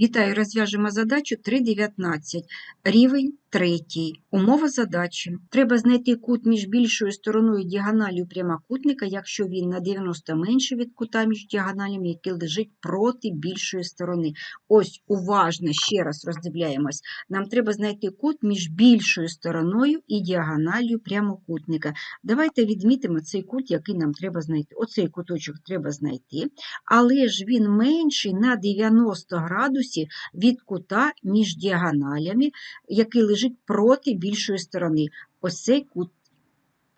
Вітаю, розв'яжемо задачу 3.19. Рівень третій. Умова задачі. Треба знайти кут між більшою стороною діагоналю прямокутника, якщо він на 90 менше від кута між діагоналями, який лежить проти більшої сторони. Ось уважно ще раз роздивляємось. Нам треба знайти кут між більшою стороною і діагоналлю прямокутника. Давайте відмітимо цей кут, який нам треба знайти. Оцей куточок треба знайти, але ж він менший на 90 градусів від кута між діагоналями, який лежить проти більшої сторони. Ось кут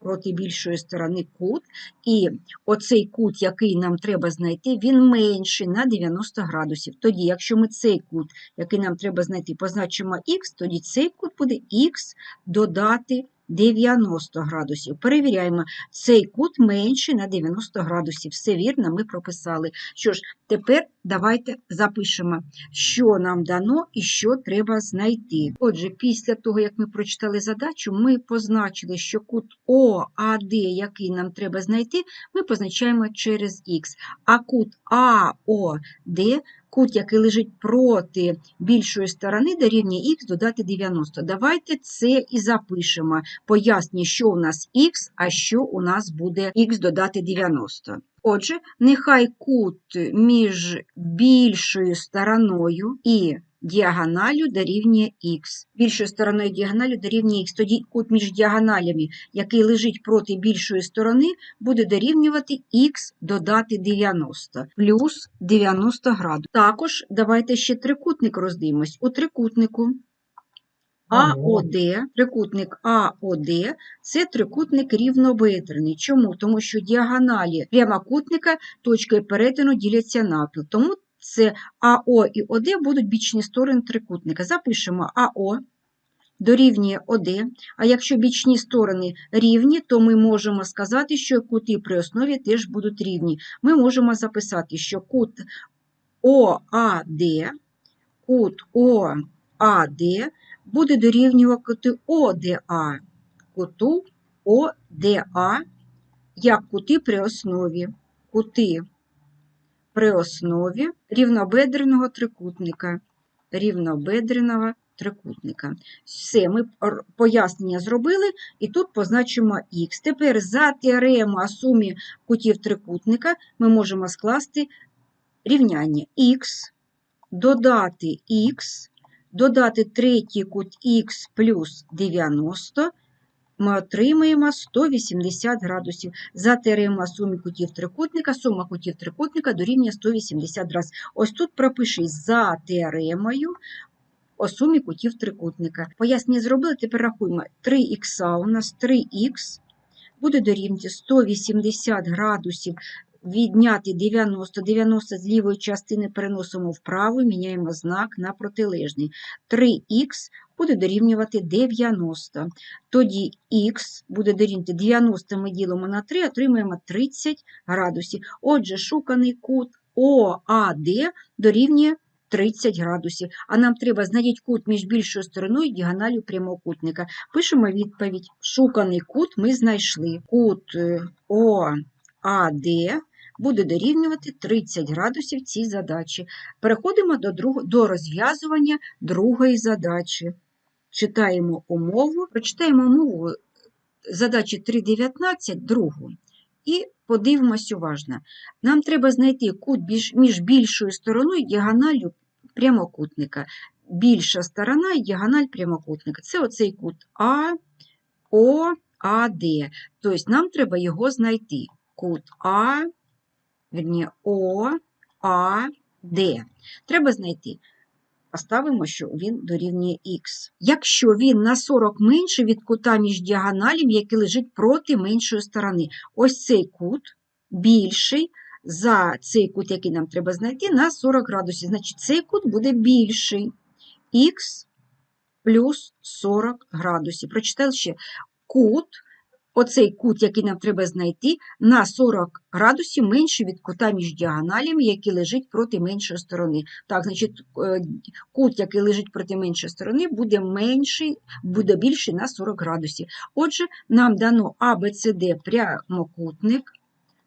проти більшої сторони кут, і оцей кут, який нам треба знайти, він менший на 90 градусів. Тоді, якщо ми цей кут, який нам треба знайти, позначимо х, тоді цей кут буде х додати 90 градусів. Перевіряємо, цей кут менший на 90 градусів. Все вірно, ми прописали. Що ж, тепер давайте запишемо, що нам дано і що треба знайти. Отже, після того, як ми прочитали задачу, ми позначили, що кут ОАД, який нам треба знайти, ми позначаємо через х. А кут АОД кут, який лежить проти більшої сторони, дорівнює х додати 90. Давайте це і запишемо. Поясню, що у нас х, а що у нас буде х додати 90. Отже, нехай кут між більшою стороною і діагоналю дорівнює х. Більшою стороною діагоналю дорівнює х. Тоді кут між діагоналями, який лежить проти більшої сторони, буде дорівнювати х додати 90 плюс 90 градусів. Також давайте ще трикутник роздивимось. У трикутнику АОД, трикутник АОД це трикутник рівнобедрений. Чому? Тому що діагоналі прямокутника точкою перетину діляться навпіл. Тому це АО і ОД будуть бічні сторони трикутника. Запишемо АО дорівнює ОД, а якщо бічні сторони рівні, то ми можемо сказати, що кути при основі теж будуть рівні. Ми можемо записати, що кут ОАД, кут ОАД буде дорівнювати ОДА, куту ОДА, як кути при основі. Кути при основі рівнобедреного трикутника. Рівнобедреного трикутника. Все, ми пояснення зробили, і тут позначимо х. Тепер за теоремою сумі кутів трикутника ми можемо скласти рівняння х, додати х, додати третій кут х плюс 90, ми отримаємо 180 градусів. За теорема суми кутів трикутника, сума кутів трикутника дорівнює 180 градусів. Ось тут пропиши за теоремою о сумі кутів трикутника. Пояснення зробили, тепер рахуємо 3х у нас 3х буде дорівнювати 180 градусів відняти 90, 90 з лівої частини переносимо вправо, міняємо знак на протилежний. 3х буде дорівнювати 90. Тоді х буде дорівнювати 90 ми ділимо на 3, отримаємо 30 градусів. Отже, шуканий кут ОАД дорівнює 30 градусів. А нам треба знайти кут між більшою стороною і діагоналю прямокутника. Пишемо відповідь. Шуканий кут ми знайшли. Кут е, ОАД буде дорівнювати 30 градусів цій задачі. Переходимо до, друг... до розв'язування другої задачі. Читаємо умову, прочитаємо умову задачі 3.19, другу. І подивимось уважно. Нам треба знайти кут між більшою стороною і прямокутника. Більша сторона і діагональ прямокутника. Це оцей кут А, О, А, Д. Тобто нам треба його знайти. Кут А, верні, О, А, Д. Треба знайти. Поставимо, що він дорівнює х. Якщо він на 40 менше від кута між діагоналів, який лежить проти меншої сторони. Ось цей кут більший за цей кут, який нам треба знайти, на 40 градусів. Значить, цей кут буде більший. Х плюс 40 градусів. Прочитали ще кут оцей кут, який нам треба знайти, на 40 градусів менше від кута між діагоналями, який лежить проти меншої сторони. Так, значить, е, кут, який лежить проти меншої сторони, буде менший, буде більший на 40 градусів. Отже, нам дано ABCD прямокутник.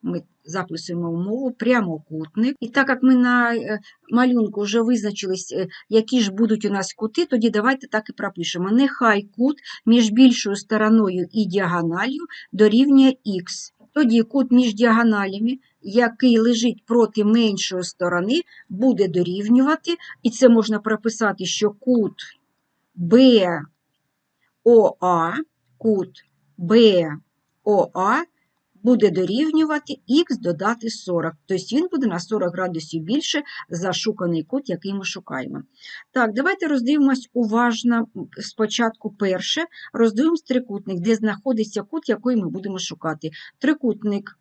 Ми записуємо умову прямокутник. І так як ми на е, малюнку вже визначились, е, які ж будуть у нас кути, тоді давайте так і пропишемо. Нехай кут між більшою стороною і діагональю дорівнює х. Тоді кут між діагоналями, який лежить проти меншої сторони, буде дорівнювати, і це можна прописати, що кут БОА, кут БОА буде дорівнювати х додати 40. Тобто він буде на 40 градусів більше за шуканий кут, який ми шукаємо. Так, давайте роздивимось уважно спочатку перше. Роздивимось трикутник, де знаходиться кут, який ми будемо шукати. Трикутник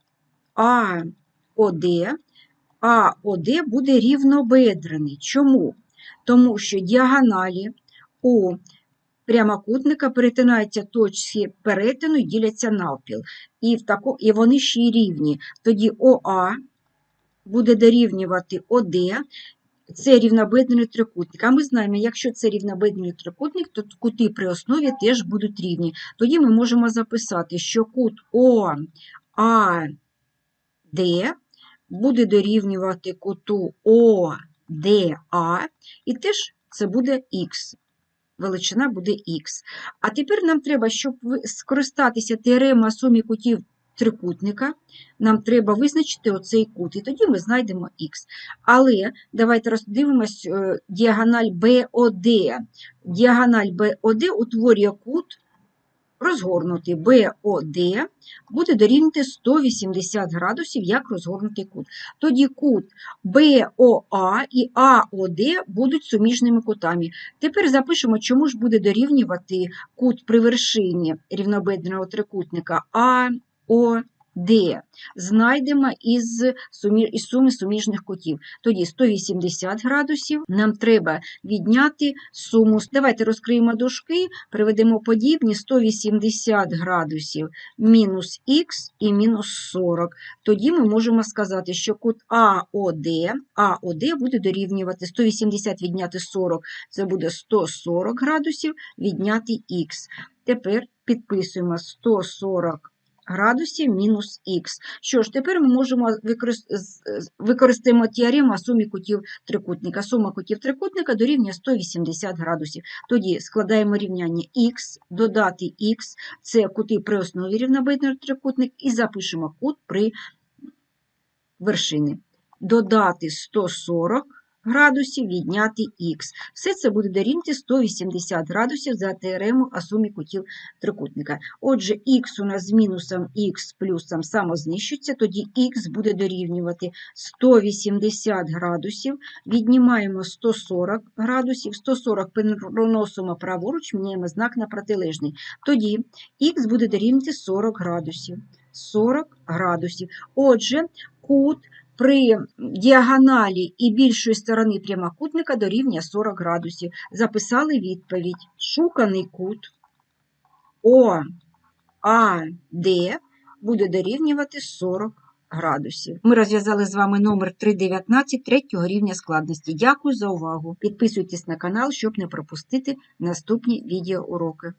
АОД. АОД буде рівнобедрений. Чому? Тому що діагоналі у прямокутника перетинаються точки перетину і діляться навпіл. І, в тако, і вони ще й рівні. Тоді ОА буде дорівнювати ОД. Це рівнобедрений трикутник. А ми знаємо, якщо це рівнобедрений трикутник, то кути при основі теж будуть рівні. Тоді ми можемо записати, що кут ОАД буде дорівнювати куту ОДА, і теж це буде х. Величина буде х. А тепер нам треба, щоб скористатися теорема сумі кутів трикутника, нам треба визначити оцей кут, і тоді ми знайдемо х. Але давайте роздивимось е, діагональ BOD. Діагональ BOD утворює кут розгорнутий BOD буде дорівнювати 180 градусів як розгорнутий кут. Тоді кут BOA і AOD будуть суміжними кутами. Тепер запишемо, чому ж буде дорівнювати кут при вершині рівнобедреного трикутника AOD. Знайдемо із, із суми суміжних кутів. Тоді 180 градусів нам треба відняти суму. Давайте розкриємо дужки, приведемо подібні 180 градусів мінус х і мінус 40. Тоді ми можемо сказати, що кут АОД, АОД буде дорівнювати 180 відняти 40, це буде 140 градусів відняти х. Тепер підписуємо 140 градусів мінус х. Що ж, тепер ми можемо використ- з- з- використаємо теорему сумі кутів трикутника. Сума кутів трикутника дорівнює 180 градусів. Тоді складаємо рівняння х, додати х, це кути при основі рівнобедного трикутник, і запишемо кут при вершині. Додати 140 градусів, відняти х. Все це буде дорівнювати 180 градусів за теорему о сумі кутів трикутника. Отже, х у нас з мінусом х плюсом самознищується, тоді х буде дорівнювати 180 градусів, віднімаємо 140 градусів, 140 переносимо праворуч, міняємо знак на протилежний. Тоді х буде дорівнювати 40 градусів. 40 градусів. Отже, кут при діагоналі і більшої сторони прямокутника дорівнює 40 градусів. Записали відповідь. Шуканий кут ОАД буде дорівнювати 40 градусів. Ми розв'язали з вами номер 319 третього рівня складності. Дякую за увагу. Підписуйтесь на канал, щоб не пропустити наступні відеоуроки.